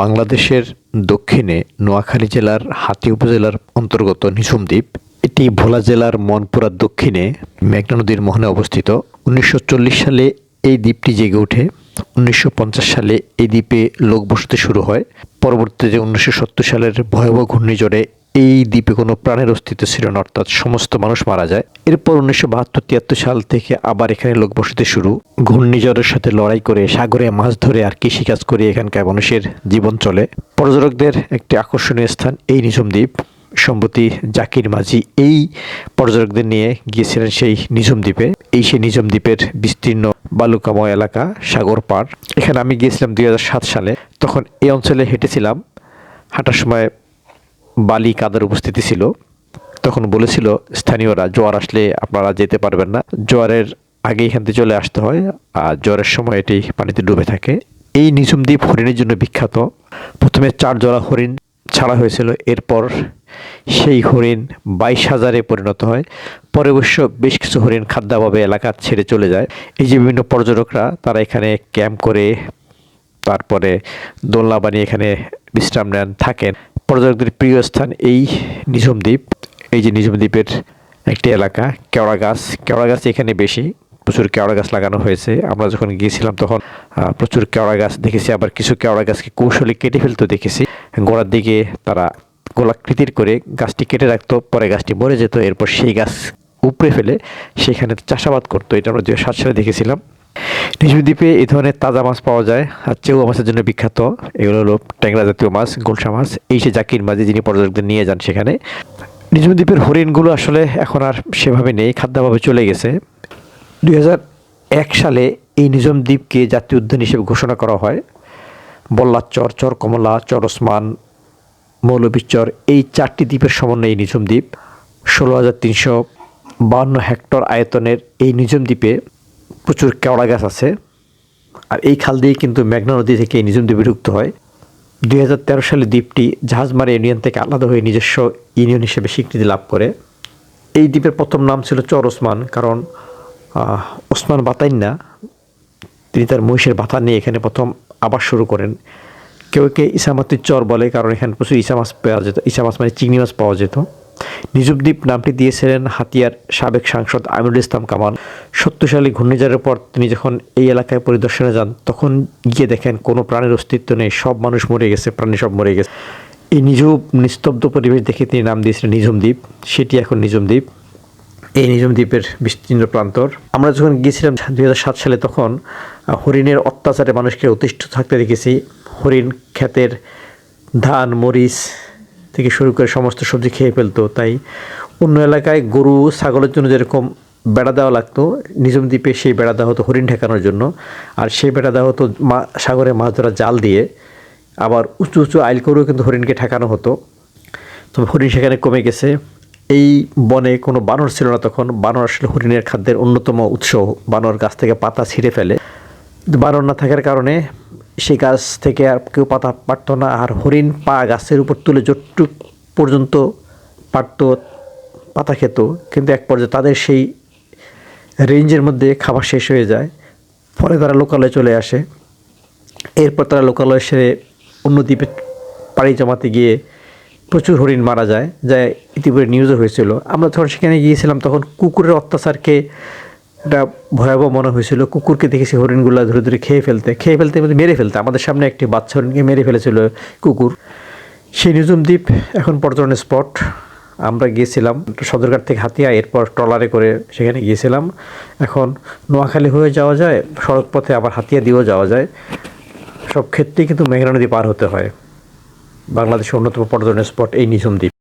বাংলাদেশের দক্ষিণে নোয়াখালী জেলার হাতি উপজেলার অন্তর্গত নিঝুমদ্বীপ এটি ভোলা জেলার মনপুরার দক্ষিণে মেঘনা নদীর মোহনে অবস্থিত। উনিশশো চল্লিশ সালে এই দ্বীপটি জেগে ওঠে। উনিশশো পঞ্চাশ সালে এই দ্বীপে লোক বসতে শুরু হয়। পরবর্তীতে উনিশশো সত্তর সালের ভয়াবহ ঘূর্ণিঝড়ে এই দ্বীপে কোনো প্রাণের অস্তিত্ব ছিল না, অর্থাৎ সমস্ত মানুষ মারা যায়। এরপর উনিশশো বাহাত্তর তিয়াত্তর সাল থেকে আবার এখানে লোক বসতি শুরু। ঘূর্ণিঝড়ের সাথে লড়াই করে সাগরে মাছ ধরে আর কৃষিকাজ করে এখানকার মানুষের জীবন চলে। পর্যটকদের একটি আকর্ষণীয় স্থান এই নিঝুম দ্বীপ। সম্প্রতি জাকির মাঝি এই পর্যটকদের নিয়ে গিয়েছিলেন সেই নিঝুম দ্বীপে। এই সেই নিঝুম দ্বীপের বিস্তীর্ণ বালুকাময় এলাকা, সাগর পার এখানে আমি গিয়েছিলাম দুই হাজার সাত সালে। তখন এই অঞ্চলে হেঁটেছিলাম। হাঁটার সময় বালি কাদার উপস্থিতি ছিল, তখন বলেছিল, স্থানীয়রা, জোয়ার আসলে আপনারা যেতে পারবেন না। জোয়ারের আগে এখান থেকে চলে আসতে হয়, আর জ্বরের সময় এটি পানিতে ডুবে থাকে। এই নিঝুম দ্বীপ হরিণের জন্য বিখ্যাত। প্রথমে চার জোড়া হরিণ ছাড়া হয়েছিল, এরপর সেই হরিণ বাইশ হাজারে পরিণত হয়। পরে অবশ্য বেশ কিছু হরিণ খাদ্যাভাবে এলাকা ছেড়ে চলে যায়। এই যে বিভিন্ন পর্যটকরা, তারা এখানে ক্যাম্প করে, তারপরে দোলনা বানিয়ে এখানে বিশ্রাম নেন, থাকেন। পর্যটকদের প্রিয় স্থান এই নিঝুম দ্বীপ। এই যে নিঝুম দ্বীপের একটি এলাকা, কেওড়া গাছ। কেওড়া গাছ এখানে বেশি। প্রচুর কেওড়া গাছ লাগানো হয়েছে। আমরা যখন গিয়েছিলাম তখন প্রচুর কেওড়া গাছ দেখেছি। আবার কিছু কেওড়া গাছকে কৌশলে কেটে ফেলতে দেখেছি। গোড়ার দিকে তারা গোলাকৃতির করে গাছটি কেটে রাখতো, পরে গাছটি মরে যেত। এরপর সেই গাছ উপড়ে ফেলে সেখানে চাষাবাদ করতো। এটা আমরা দু সাত সালে দেখেছিলাম। নিঝুম দ্বীপে এই ধরনের তাজা মাছ পাওয়া যায়, আর চেউয়া মাছের জন্য বিখ্যাত। এগুলো হলো ট্যাংরা জাতীয় মাছ, গোলসা মাছ, এই সে জাকির মাঝে যিনি পর্যটকদের নিয়ে যান সেখানে। নিঝুম দ্বীপের হরিণগুলো আসলে এখন আর সেভাবে নেই, খাদ্যাভাবে চলে গেছে। দুই সালে এই নিঝুম দ্বীপকে জাতীয় উদ্যান হিসেবে ঘোষণা করা হয়। বল্লাচর চর কমলা, চর ওসমান মৌলবীচর এই চারটি দ্বীপের সমন্বয়ে এই নিঝুম দ্বীপ। ষোলো হাজার তিনশো বাহান্ন হেক্টর আয়তনের এই নিঝুম দ্বীপে প্রচুর কেওড়া গাছ আছে। আর এই খাল দিয়ে কিন্তু মেঘনা নদী থেকে নিঝুম দ্বীপে ঢুকতে হয়। দুই হাজার তেরো সালে দ্বীপটি জাহাজমারা ইউনিয়ন থেকে আলাদা হয়ে নিজস্ব ইউনিয়ন হিসেবে স্বীকৃতি লাভ করে। এই দ্বীপের প্রথম নাম ছিল চর ওসমান, কারণ ওসমান বাতাইন্না তিনি তার মহিষের ভাতা নিয়ে এখানে প্রথম আবাস শুরু করেন। কেউ কে ইসামাতির চর বলে, কারণ এখানে প্রচুর ইসা মাছ পাওয়া যেত, ইসা মাছ মানে চিংড়ি মাছ পাওয়া যেত। নিজুবদ্বীপ নামটি দিয়েছিলেন হাতিয়ার সাবেক সাংসদ আমিরুল ইসলাম কামাল। সালে ঘূর্ণিঝড়ের পর তিনি যখন এই এলাকায় পরিদর্শনে যান, তখন গিয়ে দেখেন কোনো প্রাণের অস্তিত্ব নেই, সব মানুষ মরে গেছে, প্রাণী সব মরে গেছে। এই নিঝুম নিস্তব্ধ পরিবেশ দেখে তিনি নাম দিয়েছিলেন নিঝুম দ্বীপ সেটি এখন নিঝুম দ্বীপ এই নিঝুম দ্বীপের বিস্তীর্ণ প্রান্তর। আমরা যখন গিয়েছিলাম দুই হাজার সাত সালে, তখন হরিণের অত্যাচারে মানুষকে অতিষ্ঠ থাকতে দেখেছি। হরিণ ক্ষেতের ধান, মরিচ থেকে শুরু করে সমস্ত সবজি খেয়ে ফেলতো। তাই অন্য এলাকায় গরু, ছাগলের জন্য যেরকম বেড়া দেওয়া লাগতো। নিজম দ্বীপে সেই বেড়া দেওয়া হতো হরিণ ঠেকানোর জন্য। আর সেই বেড়া দেওয়া হতো মা, সাগরে মাছ ধরা জাল দিয়ে। আবার উঁচু উঁচু আইল করেও কিন্তু হরিণকে ঠেকানো হতো। তবে হরিণ সেখানে কমে গেছে। এই বনে কোনো বানর ছিল না তখন। বানর আসলে হরিণের খাদ্যের অন্যতম উৎস। বানর গাছ থেকে পাতা ছিঁড়ে ফেলে। বানর না থাকার কারণে সেই গাছ থেকে আর কেউ পাতা পারতো না। আর হরিণ পা গাছের উপর তুলে যতটুক পর্যন্ত পারতো পাতা খেত। কিন্তু এক পর্যায়ে তাদের সেই রেঞ্জের মধ্যে খাবার শেষ হয়ে যায় ফলে তারা লোকালয়ে চলে আসে। এরপর তারা লোকালয়ে সেরে অন্য দ্বীপে পাড়ি জমাতে গিয়ে প্রচুর হরিণ মারা যায়, যা ইতিপূর্বে নিউজও হয়েছিল। আমরা যখন সেখানে গিয়েছিলাম, তখন কুকুরের অত্যাচারকে একটা ভয়াবহ মনে হয়েছিল। কুকুরকে দেখেছি হরিণগুলো ধরে ধরে খেয়ে ফেলতে খেয়ে ফেলতে মেরে ফেলতে। আমাদের সামনে একটি বাচ্চা হরিণকে মেরে ফেলেছিল কুকুর। সেই নিঝুম দ্বীপ এখন পর্যটন স্পট আমরা গিয়েছিলাম সদরঘাট থেকে হাতিয়া, এরপর ট্রলারে করে সেখানে গিয়েছিলাম। এখন নোয়াখালী হয়ে যাওয়া যায় সড়ক পথে আবার হাতিয়া দিয়েও যাওয়া যায়। সব ক্ষেত্রেই কিন্তু মেঘনা নদী পার হতে হয়। বাংলাদেশের অন্যতম পর্যটন স্পট এই নিঝুম দ্বীপ।